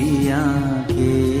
ছবি আঁকে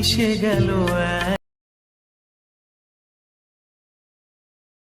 মিশে গেল এক